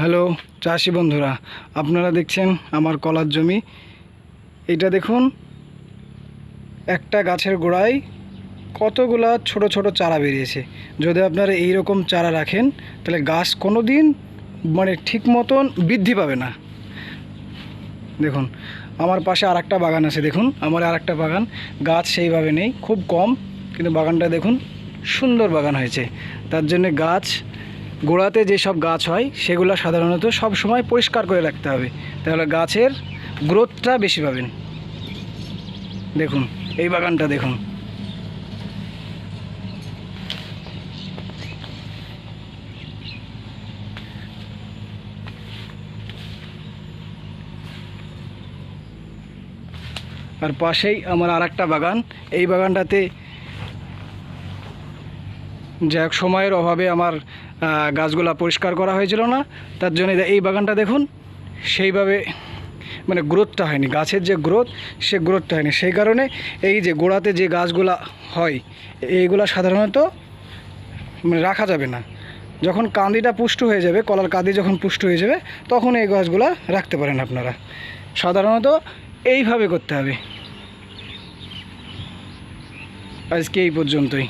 Hello চাষি বন্ধুরা, আপনারা দেখছেন আমার কলার জমি। এটা দেখুন, একটা গাছের গোড়ায় কতগুলা ছোট ছোট চারা বেরিয়েছে। যদি আপনারা এই রকম চারা রাখেন, তাহলে গাছ কোনো দিন মানে ঠিক মতন বৃদ্ধি পাবে না। দেখুন, আমার পাশে আর একটা বাগান আছে, দেখুন, আমার আর একটা বাগান। গাছ সেইভাবে নেই, খুব কম, কিন্তু বাগানটা দেখুন, সুন্দর বাগান হয়েছে। তার জন্য গাছ গোড়াতে যেসব গাছ হয়, সেগুলো সাধারণত সব সময় পরিষ্কার করে রাখতে হবে। তাহলে গাছের গ্রোথটা বেশি পাবেন। দেখুন, এই বাগানটা দেখুন। আর পাশেই আমার আর বাগান। এই বাগানটাতে হোক, সময়ের অভাবে আমার গাছগুলা পরিষ্কার করা হয়েছিল না। তার জন্য এই বাগানটা দেখুন, সেইভাবে মানে গ্রোথটা হয়নি, গাছের যে গ্রোথ, সে গ্রোথটা হয়নি। সেই কারণে এই যে গোড়াতে যে গাছগুলা হয়, এইগুলা সাধারণত মানে রাখা যাবে না। যখন কান্দিটা পুষ্ট হয়ে যাবে, কলার কাঁদি যখন পুষ্ট হয়ে যাবে, তখন এই গাছগুলা রাখতে পারেন আপনারা। সাধারণত এইভাবে করতে হবে। আজকে এই পর্যন্তই।